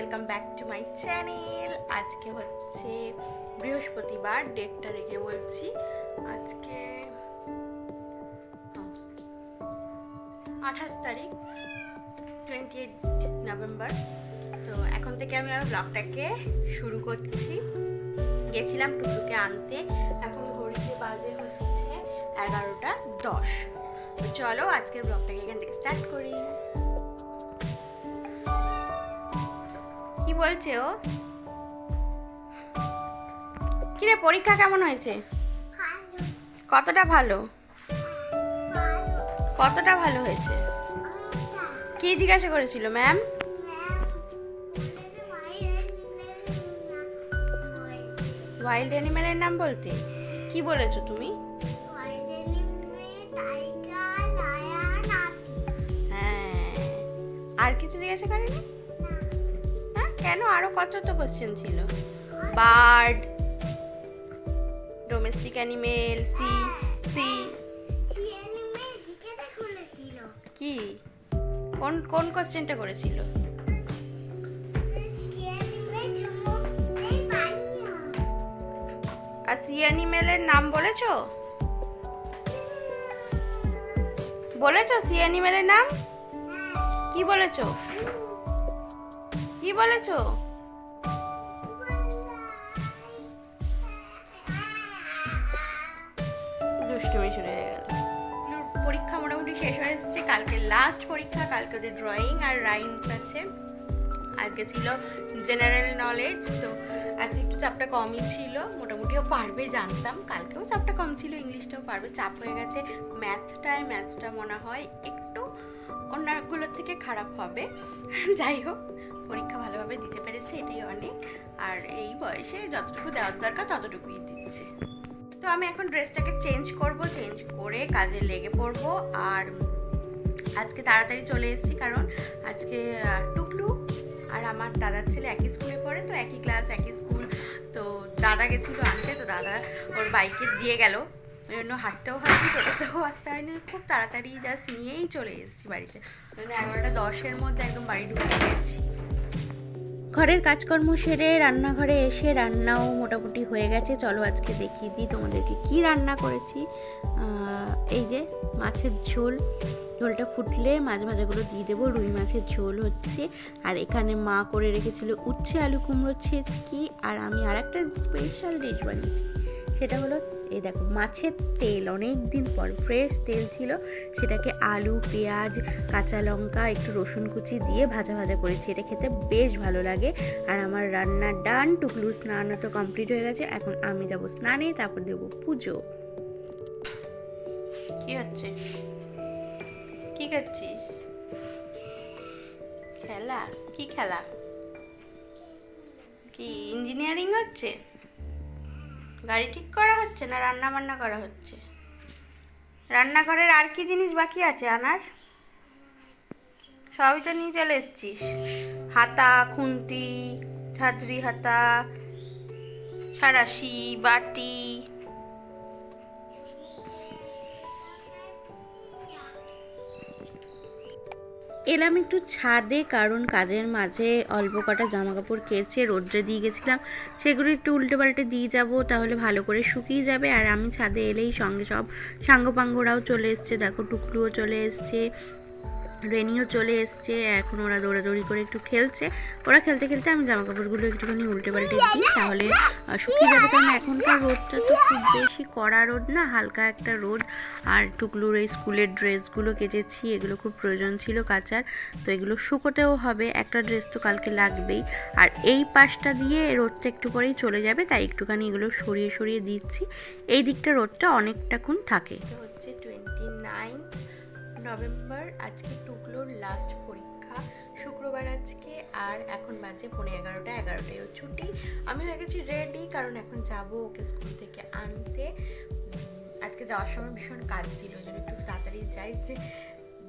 Welcome back to my channel আজকে হচ্ছে বৃহস্পতিবার ডেটটা রেখে বলছি। আজকে আঠাশ তারিখ টোয়েন্টি এইট নভেম্বর তো এখন থেকে আমি আমার ব্লগটাকে শুরু করছি। গেছিলাম টুটুকে আনতে। এখন ঘড়িতে বাজে হচ্ছে এগারোটা দশ। চলো আজকের ব্লগটাকে এখান থেকে স্টার্ট করি। বলছে ও কিরে, পরীক্ষা কেমন হয়েছে? কতটা ভালো? কতটা ভালো হয়েছে? কি জিজ্ঞাসা করেছিল, ম্যাম? ওয়াইল্ড অ্যানিমেলের নাম বলতে? কি বলেছ তুমি? হ্যাঁ। আর কিছু জিজ্ঞাসা করেনি? কেন আরও কত তো কোশ্চেন ছিল? Bird domestic animal C C কি? কোন কোন কোশ্চেনটা করেছিল? আর সি অ্যানিমেলের নাম বলেছ? বলেছ সি অ্যানিমেলের নাম? কি বলেছ? কি বলেছ? পরীক্ষা মোটামুটি শেষ হয়ে এসেছে। কালকে লাস্ট পরীক্ষা, কালকে ওদের ড্রয়িং আর রাইমস আছে। আজকে ছিল জেনারেল নলেজ তো আজকে একটু চাপটা কমই ছিল। মোটামুটিও পারবে জানতাম। কালকেও চাপটা কম ছিল, ইংলিশটাও পারবে। চাপ হয়ে গেছে ম্যাথটায়, ম্যাথটা মনে হয় একটু অন্যগুলোর থেকে খারাপ হবে। যাই হোক, পরীক্ষা ভালোভাবে দিতে পেরেছে, এটাই অনেক। আর এই বয়সে যতটুকু দেওয়ার দরকার, ততটুকুই দিচ্ছে। তো আমি এখন ড্রেসটাকে চেঞ্জ করব, চেঞ্জ করে কাজে লেগে পড়ব। আর আজকে তাড়াতাড়ি চলে এসেছি, কারণ আজকে টুকলু আর আমার দাদার ছেলে একই স্কুলে দাদা গেছিল আনতে, তো দাদা ওর বাইকে দিয়ে গেল। ওই জন্য হাঁটতেও হয়নি টোটোতেও আসতে হয়নি। খুব তাড়াতাড়ি জাস্ট নিয়েই চলে এসেছি বাড়িতে। ওই জন্য এগারোটা দশের মধ্যে একদম বাড়ি ঢুকে গেছি ঘরের কাজকর্ম সেরে রান্নাঘরে এসে রান্নাও মোটামুটি হয়ে গেছে। চলো আজকে দেখিয়ে দিই তোমাদেরকে কি রান্না করেছি। এই যে মাছের ঝোল। ঝোলটা ফুটলে মাছ ভাজাগুলো দিয়ে দেবো। রুই মাছের ঝোল হচ্ছে। আর এখানে মা করে রেখেছিল উচ্ছে আলু কুমড়ো ছেচকি। আর আমি আর একটা স্পেশাল ডিশ বানিয়েছি। সেটা হলো, এই দেখো, মাছের তেল। অনেক দিন পর ফ্রেশ তেল ছিল। সেটাকে আলু, পেঁয়াজ, কাঁচা লঙ্কা, একটু রসুন কুচি দিয়ে ভাজা ভাজা করেছি। এটা খেতে বেশ ভালো লাগে। আর আমার রান্না ডান টুকলু স্নানও তো কমপ্লিট হয়ে গেছে। এখন আমি যাব স্নানে, তারপর দেবো পুজো। কি হচ্ছে? কি করছিস? খেলা? কি খেলা? কি ইঞ্জিনিয়ারিং হচ্ছে? গাড়ি ঠিক করা হচ্ছে না রান্না বান্না করা হচ্ছে? রান্নাঘরের আর কি জিনিস বাকি আছে আনার? সবই তো নিয়ে চলে এসছিস। হাতা, খুন্তি ছাত্রী হাতা, সারাশি, বাটি এলাম একটু ছাদে, কারণ কাজের মাঝে অল্প কটা জামা কাপড় কেচে রোদ্রে দিয়ে গেছিলাম। সেগুলো একটু উল্টে পাল্টে দিয়ে যাব, তাহলে ভালো করে শুকিয়ে যাবে। আর আমি ছাদে এলেই সঙ্গে সব সাঙ্গপাঙ্গরাও চলে এসছে, দেখো টুকলুও চলে এসছে। রেনিও চলে এসছে, এখন ওরা দৌড়াদৌড়ি করে একটু খেলছে। ওরা খেলতে খেলতে আমি জামা কাপড়গুলো একটুখানি উল্টে পাল্টে দিই, তাহলে শুকিয়ে যাবে। কারণ এখনকার রোদটা তো খুব বেশি কড়া রোদ না, হালকা একটা রোদ। আর টুকলুর এই স্কুলের ড্রেসগুলো কেচেছি, এগুলো খুব প্রয়োজন ছিল কাচার, তো এগুলো শুকোতেও হবে। একটা ড্রেস তো কালকে লাগবেই। আর এই পাশটা দিয়ে রোদটা একটু পরেই চলে যাবে, তাই একটুখানি এগুলো সরিয়ে সরিয়ে দিচ্ছি। এই দিকটা রোদটা অনেকটাক্ষণ থাকে। হচ্ছে টোয়েন্টি নাইন নভেম্বর, আজকে টুকলোর লাস্ট পরীক্ষা। শুক্রবার আজকে, আর এখন বাজে পনেরো এগারোটা এগারোটায়ও ছুটি। আমি হয়ে গেছি রেডি কারণ এখন যাব ওকে স্কুল থেকে আনতে। আজকে যাওয়ার সময় ভীষণ কাজ ছিল জন্য একটু তাড়াতাড়ি যাই, যে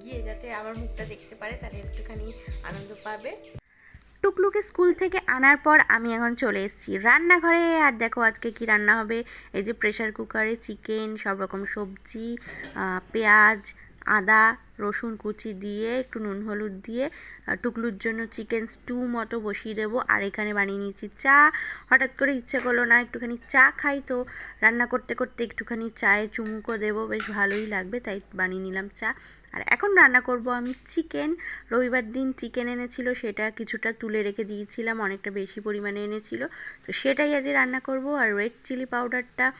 গিয়ে যাতে আমার মুখটা দেখতে পারে, তাহলে একটুখানি আনন্দ পাবে। টুকলুকে স্কুল থেকে আনার পর আমি এখন চলে এসেছি রান্নাঘরে। আর দেখো আজকে কি রান্না হবে? এই যে প্রেশার কুকারে চিকেন সব রকম সবজি পেঁয়াজ আদা, রসুন কুচি দিয়ে, একটু নুন হলুদ দিয়ে টুকলুর জন্য চিকেন স্টু মতো বসিয়ে দেবো। আর এখানে বানিয়ে নিয়েছি চা। হঠাৎ করে ইচ্ছে করল না, একটুখানি চা খাই তো। রান্না করতে করতে একটুখানি চায়ে চুমুকো দেবো। বেশ ভালোই লাগবে, তাই বানিয়ে নিলাম চা। আর এখন রান্না করব আমি চিকেন। রবিবার দিন চিকেন এনেছিল, সেটা কিছুটা তুলে রেখে দিয়েছিলাম, অনেকটা বেশি পরিমাণে এনেছিল। তো সেটাই আজ রান্না করব। আর রেড চিলি পাউডারটা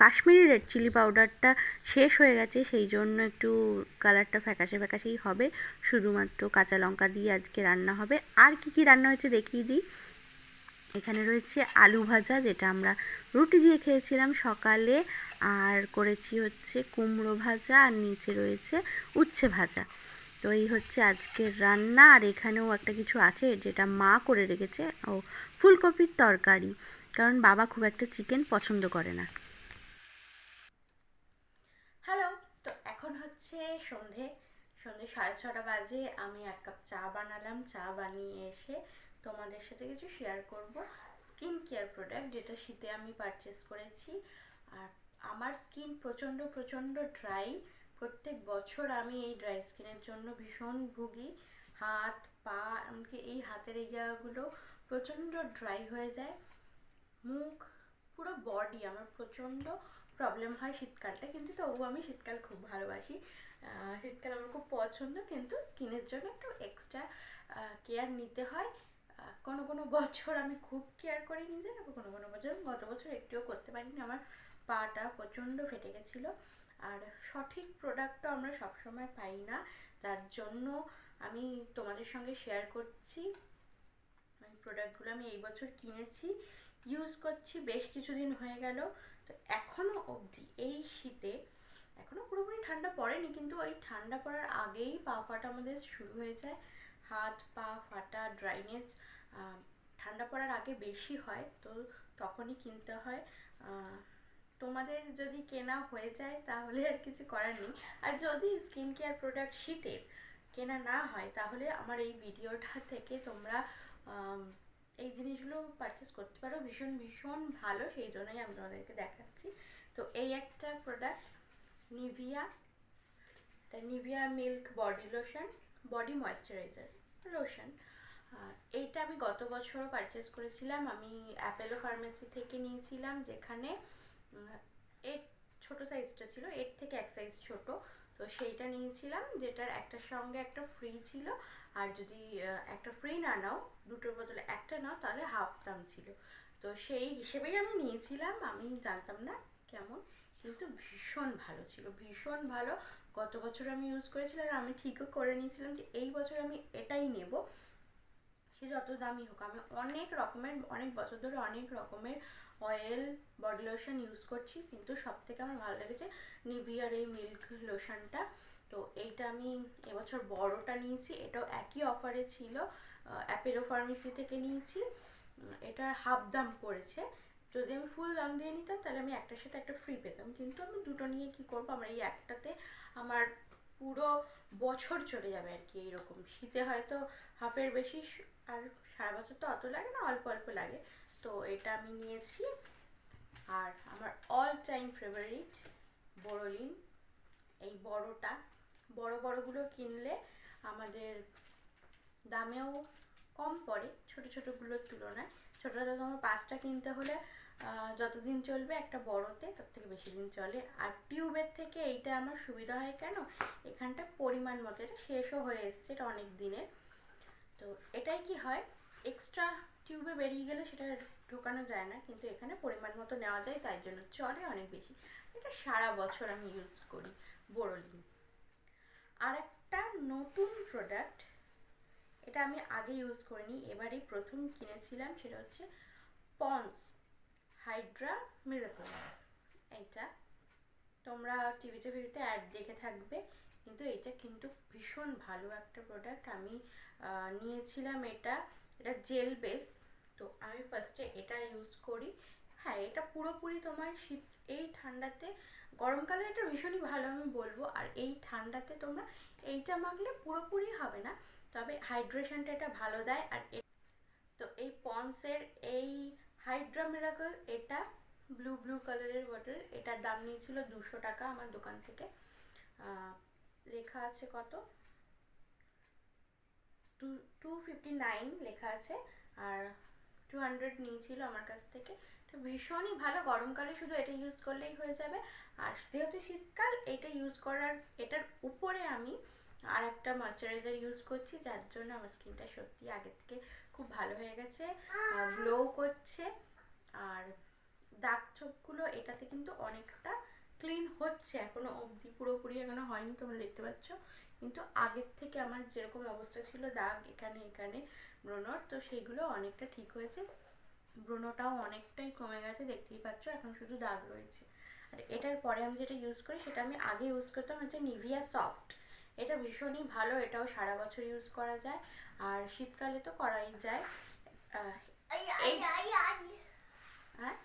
কাশ্মীরি রেড চিলি পাউডারটা শেষ হয়ে গেছে, সেই জন্য একটু কালারটা ফ্যাকাশে ফ্যাকাশেই হবে। শুধুমাত্র কাঁচা লঙ্কা দিয়ে আজকে রান্না হবে। আর কি কি রান্না হয়েছে দেখিয়ে দিই। এখানে রয়েছে আলু ভাজা, যেটা আমরা রুটি দিয়ে খেয়েছিলাম সকালে। আর করেছি হচ্ছে কুমড়ো ভাজা, আর নিচে রয়েছে উচ্ছে ভাজা। তো এই হচ্ছে আজকের রান্না। আর এখানেও একটা কিছু আছে যেটা মা করে রেখেছে। ও ফুলকপির তরকারি। কারণ বাবা খুব একটা চিকেন পছন্দ করে না হ্যালো তো এখন হচ্ছে সন্ধে সন্ধে সাড়ে ছটা বাজে, আমি এক কাপ চা বানালাম। চা বানিয়ে এসে তোমাদের সাথে কিছু শেয়ার করব। স্কিন কেয়ার প্রোডাক্ট যেটা শীতে আমি পারচেস করেছি। আর আমার স্কিন প্রচণ্ড প্রচণ্ড ড্রাই প্রত্যেক বছর আমি এই ড্রাই স্কিনের জন্য ভীষণ ভুগি। হাত, পা, এমনকি এই হাতের এই জায়গাগুলো প্রচণ্ড ড্রাই হয়ে যায়। মুখ, পুরো বডি আমার প্রচণ্ড প্রবলেম হয় শীতকালটা, কিন্তু তবুও আমি শীতকাল খুব ভালোবাসি। শীতকাল আমার খুব পছন্দ, কিন্তু স্কিনের জন্য একটু এক্সট্রা কেয়ার নিতে হয়। কোনো কোনো বছর আমি খুব কেয়ার করি আবার কোনো কোনো বছর, গত বছর একটুও করতে পারিনি। আমার পাটা প্রচণ্ড ফেটে গেছিল। আর সঠিক প্রোডাক্টটা আমরা সবসময় পাই না। যার জন্য আমি তোমাদের সঙ্গে শেয়ার করছি। প্রোডাক্টগুলো আমি এই বছর কিনেছি। ইউজ করছি, বেশ কিছুদিন হয়ে গেল। তো এখনও অবধি এই শীতে এখনও পুরোপুরি ঠান্ডা পড়েনি, কিন্তু ওই ঠান্ডা পড়ার আগেই পা ফাটা আমাদের শুরু হয়ে যায়। হাত, পা ফাটা ড্রাইনেস ঠান্ডা পড়ার আগে বেশি হয়, তো তখনই কিনতে হয়। তোমাদের যদি কেনা হয়ে যায় তাহলে আর কিছু করার নেই। আর যদি স্কিন কেয়ার প্রোডাক্ট শীতের কেনা না হয়, তাহলে আমার এই ভিডিওটা থেকে তোমরা এই জিনিসগুলো পারচেস করতে পারো। ভীষণ ভীষণ ভালো, সেই জন্যই আমি তোমাদেরকে দেখাচ্ছি। তো এই একটা প্রোডাক্ট নিভিয়া তা Nivea milk body lotion body moisturiser lotion এইটা আমি গত বছরও পারচেস করেছিলাম। আমি অ্যাপেলো ফার্মেসি থেকে নিয়েছিলাম, যেখানে এর ছোট সাইজটা ছিল, এর থেকে এক সাইজ ছোট। তো সেইটা নিয়েছিলাম, যেটার একটার সঙ্গে একটা ফ্রি ছিল। আর যদি একটা ফ্রি না নাও, দুটোর বদলে একটা নাও, তাহলে হাফ দাম ছিল। তো সেই হিসেবেই আমি নিয়েছিলাম, আমি জানতাম না কেমন, কিন্তু ভীষণ ভালো ছিল, ভীষণ ভালো। গত বছর আমি ইউজ করেছিলাম, আর আমি ঠিকও করে নিয়েছিলাম যে এই বছর আমি এটাই নেব। সে যত দামি হোক, আমি অনেক রকমের, অনেক বছর ধরে অনেক রকমের অয়েল বডি লোশন ইউজ করছি, কিন্তু সব থেকে আমার ভালো লেগেছে নিভিয়ার এই মিল্ক লোশনটা তো এইটা আমি এবছর বড়টা নিয়েছি, এটাও একই অফারে ছিল অ্যাপেলো ফার্মেসি থেকে নিয়েছি। এটার হাফ দাম পড়েছে। যদি আমি ফুল দাম দিয়ে নিতাম, তাহলে আমি একটার সাথে একটা ফ্রি পেতাম। কিন্তু আমি দুটো নিয়ে কি করব? আমার এই একটাতে আমার পুরো বছর চলে যাবে আর কি এইরকম। শীতে হয়তো হাফের বেশি, আর সারা বছর তো অত লাগে না, অল্প অল্প লাগে। তো এটা আমি নিয়েছি। আর আমার অল টাইম ফেভারিট বোরোলিন এই বড়টা। বড় বড়গুলো কিনলে আমাদের দামেও কম পড়ে, ছোট ছোটগুলোর তুলনায়। ছোটটা তোমার পাঁচটা কিনতে হলে যতদিন চলবে একটা বড়তে, তার থেকে বেশি দিন চলে। আর টিউবের থেকে এইটা আমার সুবিধা হয় কেন? এখানটা পরিমাণ মতো, এটা শেষও হয়ে এসছে, এটা অনেক দিনের। তো এটাই কি হয়? এক্সট্রা টিউবে বেরিয়ে গেলে সেটা ঢোকানো যায় না, কিন্তু এখানে পরিমাণ মতো নেওয়া যায়, তাই জন্য চলে অনেক বেশি। এটা সারা বছর আমি ইউজ করি, বোরোলিন। আর একটা নতুন প্রোডাক্ট এটা আমি আগে ইউজ করিনি, এবারেই প্রথম কিনেছিলাম, সেটা হচ্ছে পন্স। হাইড্রা মিরাকল এইটা তোমরা টিভিতে টিভিতে অ্যাড দেখে থাকবে। কিন্তু এটা কিন্তু ভীষণ ভালো একটা প্রোডাক্ট আমি নিয়েছিলাম এটা। এটা জেল বেস তো আমি ফার্স্টে এটা ইউজ করি। হ্যাঁ এটা পুরোপুরি তোমার শীত, এই ঠান্ডাতে, গরমকালে এটা ভীষণই ভালো আমি বলব। আর এই ঠান্ডাতে তোমরা এইটা মাখলে পুরোপুরি হবে না। তবে হাইড্রেশনটা এটা ভালো দেয়। আর তো এই পন্সের এই হাইড্রা মিরাকল এটা ব্লু ব্লু কালারের বটল এটার দাম নিয়েছিল দুশো টাকা আমার দোকান থেকে। লেখা আছে কত? টু ফিফটি নাইন লেখা আছে, আর টু হান্ড্রেড নিয়েছিল আমার কাছ থেকে। তো ভীষণই ভালো, গরমকালে শুধু এটা ইউজ করলেই হয়ে যাবে। আর যেহেতু শীতকাল, এটা ইউজ করার, এটার উপরে আমি আর একটা ময়শ্চারাইজার ইউজ করছি, যার জন্য আমার স্কিনটা সত্যি আগের থেকে খুব ভালো হয়ে গেছে। গ্লো করছে। আর দাগ ছোপগুলো এটাতে কিন্তু অনেকটা ক্লিন হচ্ছে। এখনও অবধি পুরোপুরি এখনও হয়নি, তোমরা দেখতে পাচ্ছ। কিন্তু আগের থেকে আমার যেরকম অবস্থা ছিল, দাগ এখানে এখানে ব্রণর, তো সেগুলো অনেকটা ঠিক হয়েছে। ব্রণটাও অনেকটাই কমে গেছে, দেখতেই পাচ্ছ, এখন শুধু দাগ রয়েছে। আর এটার পরে আমি যেটা ইউজ করি, সেটা আমি আগে ইউজ করতাম হচ্ছে নিভিয়া সফট এটা ভীষণই ভালো এটাও সারা বছর ইউজ করা যায়। আর শীতকালে তো করাই যায়। হ্যাঁ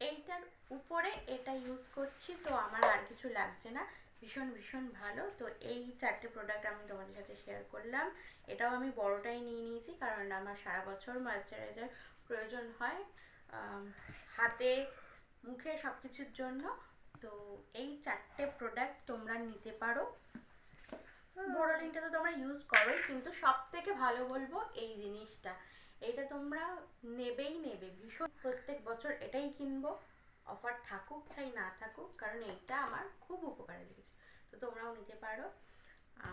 এইটার উপরে এটা ইউজ করছি তো আমার আর কিছু লাগছে না। ভীষণ ভীষণ ভালো। তো এই চারটে প্রোডাক্ট আমি তোমাদের সাথে শেয়ার করলাম। এটাও আমি বড়টাই নিয়ে নিয়েছি কারণ আমার সারা বছর ময়েশ্চারাইজার প্রয়োজন হয় হাতে মুখে সব কিছুর জন্য। তো এই চারটে প্রোডাক্ট তোমরা নিতে পারো। বোরোলিনটা তো তোমরা ইউজ করোই, কিন্তু সব থেকে ভালো বলব এই জিনিসটা। এটা তোমরা নেবেই নেবে। ভীষণ প্রত্যেক বছর এটাই কিনবো। অফার থাকুক চাই না থাকুক, কারণ এইটা আমার খুব উপকারে লেগেছে। তো তোমরাও নিতে পারো।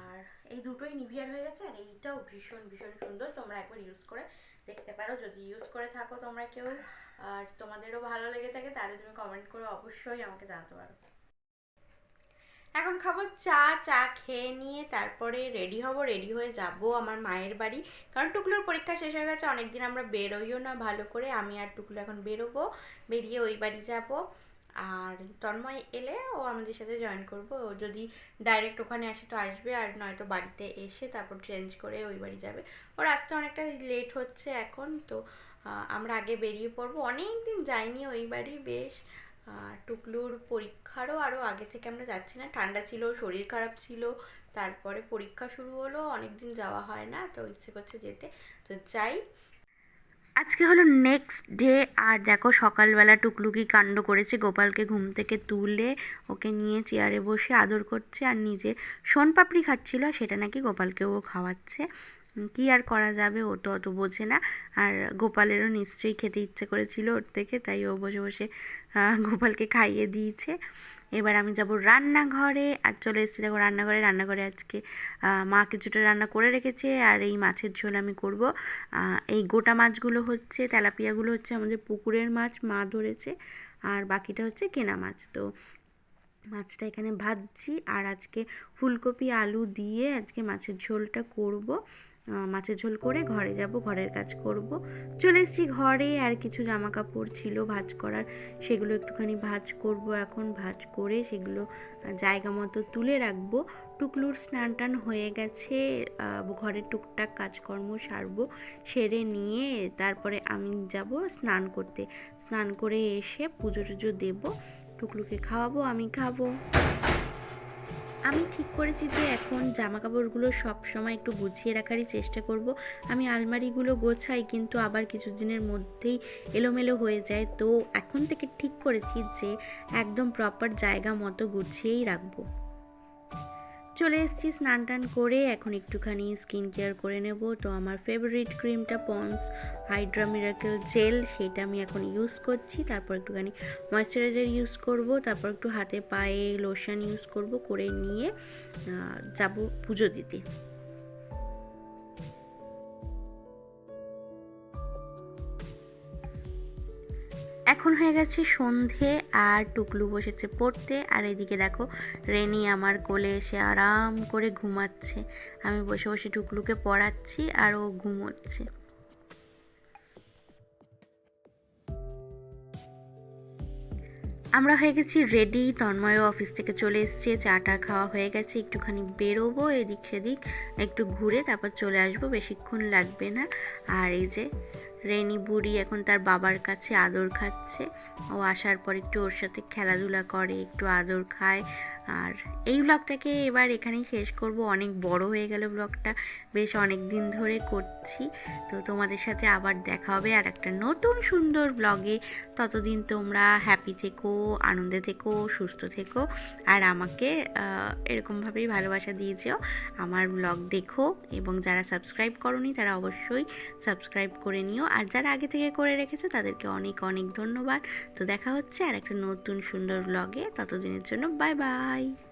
আর এই দুটোই নিভিয়ার হয়ে গেছে, আর এইটাও ভীষণ ভীষণ সুন্দর। তোমরা একবার ইউজ করে দেখতে পারো। যদি ইউজ করে থাকো তোমরা কেউ। আর তোমাদেরও ভালো লেগে থাকে তাহলে তুমি কমেন্ট করে অবশ্যই আমাকে জানাতে পারো। এখন খাব চা চা খেয়ে নিয়ে তারপরে রেডি হব রেডি হয়ে যাব আমার মায়ের বাড়ি। কারণ টুকলুর পরীক্ষা শেষ হয়ে গেছে, অনেকদিন আমরা বেরোইও না ভালো করে। আমি আর টুকলু এখন বেরোবো, বেরিয়ে ওই বাড়ি যাব। আর তন্ময় এলে ও আমাদের সাথে জয়েন করব। ও যদি ডাইরেক্ট ওখানে আসে তো আসবে, আর নয়তো বাড়িতে এসে তারপর চেঞ্জ করে ওই বাড়ি যাবে। ওর আসতে অনেকটা লেট হচ্ছে এখন, তো আমরা আগে বেরিয়ে পড়ব। অনেক দিন যাইনি ওই বাড়ি, বেশ টুকলুর পরীক্ষারও আরও আগে থেকে আমরা যাচ্ছি না। ঠান্ডা ছিল, শরীর খারাপ ছিল, তারপরে পরীক্ষা শুরু হলো অনেক দিন যাওয়া হয় না, তো ইচ্ছে করছে যেতে। তো যাই। আজকে হলো নেক্সট ডে আর দেখো সকালবেলা টুকলুকি কাণ্ড করেছে, গোপালকে ঘুম থেকে তুলে ওকে নিয়ে চেয়ারে বসে আদর করছে, আর নিজে সোনপাপড়ি খাচ্ছিল সেটা নাকি গোপালকেও খাওয়াচ্ছে। কি আর করা যাবে ও তো অত বোঝে না। আর গোপালেরও নিশ্চয়ই খেতে ইচ্ছে করেছিল ওর থেকে, তাই ও বসে বসে গোপালকে খাইয়ে দিয়েছে। এবার আমি যাব রান্নাঘরে আর চলে এসেছি দেখো রান্নাঘরে। রান্নাঘরে আজকে মা কিছুটা রান্না করে রেখেছে আর এই মাছের ঝোল আমি করব। এই গোটা মাছগুলো হচ্ছে, তেলাপিয়াগুলো হচ্ছে আমাদের পুকুরের মাছ, মা ধরেছে। আর বাকিটা হচ্ছে কেনা মাছ। তো মাছটা এখানে ভাজছি আর আজকে ফুলকপি, আলু দিয়ে আজকে মাছের ঝোলটা করব। মাছের ঝোল করে ঘরে যাব, ঘরের কাজ করব। চলে এসেছি ঘরে, আর কিছু জামা কাপড় ছিল ভাঁজ করার, সেগুলো একটুখানি ভাঁজ করব এখন। ভাঁজ করে সেগুলো জায়গা মতো তুলে রাখব। টুকলুর স্নান টান হয়ে গেছে ঘরের টুকটাক কাজকর্ম সারবো, সেরে নিয়ে তারপরে আমি যাব স্নান করতে। স্নান করে এসে পুজো টুজো দেবো, টুকলুকে খাওয়াবো, আমি খাব। আমি ঠিক করেছি যে এখন জামা কাপড়গুলো সব সময় একটু গুছিয়ে রাখারই চেষ্টা করব। আমি আলমারিগুলো গোছাই, কিন্তু আবার কিছুদিনের মধ্যেই এলোমেলো হয়ে যায়। তো এখন থেকে ঠিক করেছি যে একদম প্রপার জায়গা মতো গুছিয়েই রাখব। চলে এসেছি স্নান টান করে, এখন একটুখানি স্কিন কেয়ার করে নেব। তো আমার ফেভারিট ক্রিমটা পন্স হাইড্রা মিরাকেল জেল সেটা আমি এখন ইউজ করছি। তারপর একটুখানি ময়শ্চারাইজার ইউজ করব, তারপর একটু হাতে পায়ে লোশন ইউজ করব, করে নিয়ে যাব পুজো দিতে। এখন হয়ে গেছে সন্ধে আর টুকলু বসেছে পড়তে। আর এদিকে দেখো, রেনি আমার কোলে এসে আরাম করে ঘুমাচ্ছে। আমি বসে বসে টুকলুকে পড়াচ্ছি আর ও ঘুমোচ্ছে। আমরা হয়ে গেছি রেডি তন্ময়ও অফিস থেকে চলে এসছে। চাটা খাওয়া হয়ে গেছে। একটুখানি বেরোবো এদিক সেদিক, একটু ঘুরে তারপর চলে আসব। বেশিক্ষণ লাগবে না। আর এই যে রেনি বুড়ি এখন তার বাবার কাছে আদর খাচ্ছে। ও আসার পর একটু ওর সাথে খেলাধুলা করে, একটু আদর খায়। আর এই ব্লগটাকে এবার এখানেই শেষ করব। অনেক বড় হয়ে গেল ব্লগটা বেশ অনেক দিন ধরে করছি। তো তোমাদের সাথে আবার দেখা হবে আর একটা নতুন সুন্দর ব্লগে ততদিন তোমরা হ্যাপি থেকো, আনন্দে থেকো, সুস্থ থেকো। আর আমাকে এরকমভাবেই ভালোবাসা দিয়ে যেও। আমার ব্লগ দেখো এবং যারা সাবস্ক্রাইব করনি তারা অবশ্যই সাবস্ক্রাইব করে নিও। আর যারা আগে থেকে করে রেখেছো তাদেরকে অনেক অনেক ধন্যবাদ। তো দেখা হচ্ছে আর একটা নতুন সুন্দর ব্লগে ততদিনের জন্য বাই বাই Bye.